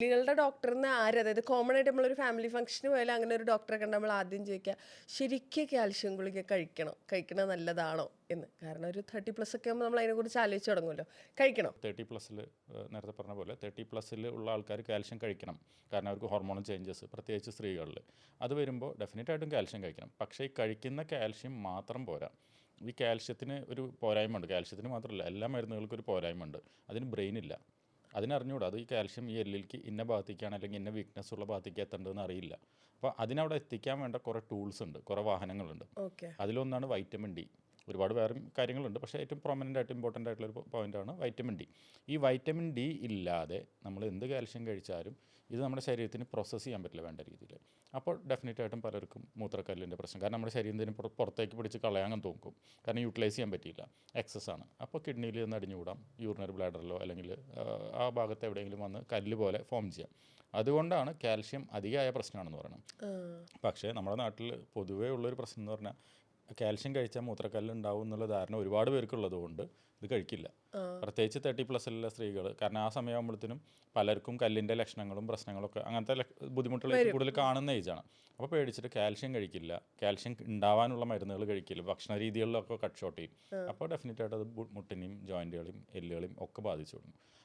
എല്ലുകളുടെ ഡോക്ടറിന് ആര്? അതായത് കോമൺ ആയിട്ട് നമ്മളൊരു ഫാമിലി ഫംഗ്ഷന് പോയാലും അങ്ങനെ ഒരു ഡോക്ടറെ കണ്ട് നമ്മൾ ആദ്യം ചോദിക്കുക ശരിക്കും കാൽഷ്യം ഗുളിക കഴിക്കണം? കഴിക്കണത് നല്ലതാണോ? എന്ന്. കാരണം ഒരു തേർട്ടി പ്ലസ് ഒക്കെ ആകുമ്പോൾ നമ്മൾ അതിനെക്കുറിച്ച് ആലോചിച്ച് തുടങ്ങുമല്ലോ. കഴിക്കണം? തേർട്ടി പ്ലസ്സിൽ നേരത്തെ പറഞ്ഞ പോലെ തേർട്ടി പ്ലസ്സിൽ ഉള്ള ആൾക്കാർ കാൽഷ്യം കഴിക്കണം. കാരണം അവർക്ക് ഹോർമോൺ ചേഞ്ചസ് പ്രത്യേകിച്ച് സ്ത്രീകളിൽ അത് വരുമ്പോൾ ഡെഫിനറ്റായിട്ടും കാൽഷ്യം കഴിക്കണം. പക്ഷേ ഈ കഴിക്കുന്ന കാൽഷ്യം മാത്രം പോരാ. ഈ കാൽഷ്യത്തിന് ഒരു പോരായ്മ ഉണ്ട് കാൽഷ്യത്തിന് മാത്രമല്ല എല്ലാ മരുന്നുകൾക്കും ഒരു പോരായ്മ ഉണ്ട് അതിന് ബ്രെയിൻ ഇല്ല. അതിനറിഞ്ഞൂടാ. അത് ഈ കാൽഷ്യം ഈ എല്ലിലേക്ക് ഇന്ന ഭാഗത്തേക്കാണ് അല്ലെങ്കിൽ ഇന്ന വീക്ക്നെസ് ഉള്ള ഭാഗത്തേക്ക് എത്തേണ്ടതെന്ന് അറിയില്ല. അപ്പോൾ അതിനവിടെ എത്തിക്കാൻ വേണ്ട കുറേ ടൂൾസ് ഉണ്ട്. കുറേ വാഹനങ്ങളുണ്ട്. ഓക്കെ അതിലൊന്നാണ് വൈറ്റമിൻ ഡി ഒരുപാട് വേറെ കാര്യങ്ങളുണ്ട്. പക്ഷേ ഏറ്റവും പ്രൊമനന്റ് ആയിട്ട് ഇമ്പോർട്ടന്റ് ആയിട്ടുള്ള ഒരു പോയിന്റാണ് വൈറ്റമിൻ ഡി ഈ വൈറ്റമിൻ ഡി ഇല്ലാതെ നമ്മൾ എന്ത് കാൽഷ്യം കഴിച്ചാലും ഇത് നമ്മുടെ ശരീരത്തിന് പ്രോസസ്സ് ചെയ്യാൻ പറ്റില്ല വേണ്ട രീതിയിൽ. അപ്പോൾ ഡെഫിനറ്റ് ആയിട്ടും പലർക്കും മൂത്രക്കല്ലിന്റെ പ്രശ്നം. കാരണം നമ്മുടെ ശരീരത്തിന് പുറ- പുറത്തേക്ക് പിടിച്ച് കളയാൻ തോക്കും. കാരണം യൂട്ടിലൈസ് ചെയ്യാൻ പറ്റിയില്ല. എക്സസ് ആണ്. അപ്പോൾ കിഡ്നിയിൽ നിന്ന് അടിഞ്ഞുകൂടാം. യൂറിനറി ബ്ലാഡറിലോ അല്ലെങ്കിൽ ആ ഭാഗത്ത് എവിടെയെങ്കിലും വന്ന് കല്ല് പോലെ ഫോം ചെയ്യാം. അതുകൊണ്ടാണ് കാൽഷ്യം അധികമായ പ്രശ്നമാണെന്ന് പറയുന്നത്. പക്ഷേ നമ്മുടെ നാട്ടിൽ പൊതുവേ ഉള്ളൊരു പ്രശ്നം എന്ന് പറഞ്ഞാൽ കാൽഷ്യം കഴിച്ചാൽ മൂത്രക്കല്ല് ഉണ്ടാവും എന്നുള്ള ധാരണ ഒരുപാട് പേർക്കുള്ളത് കൊണ്ട് ഇത് കഴിക്കില്ല. പ്രത്യേകിച്ച് തേർട്ടി പ്ലസ് ഉള്ള സ്ത്രീകൾ. കാരണം ആ സമയമാകുമ്പോഴത്തേനും പലർക്കും കല്ലിന്റെ ലക്ഷണങ്ങളും പ്രശ്നങ്ങളൊക്കെ അങ്ങനത്തെ ഏറ്റവും കൂടുതൽ കാണുന്ന ഏജാണ് അപ്പോൾ പേടിച്ചിട്ട് കാൽഷ്യം കഴിക്കില്ല. കാൽഷ്യം ഉണ്ടാവാനുള്ള മരുന്നുകൾ കഴിക്കില്ല. ഭക്ഷണ രീതികളിലൊക്കെ കട്ട് ഷോട്ട് ചെയ്യും അപ്പോൾ ഡെഫിനറ്റ് ആയിട്ട് അത് മുട്ടിനെയും ജോയിന്റുകളെയും എല്ലുകളെയും ഒക്കെ ബാധിച്ചു തുടങ്ങും.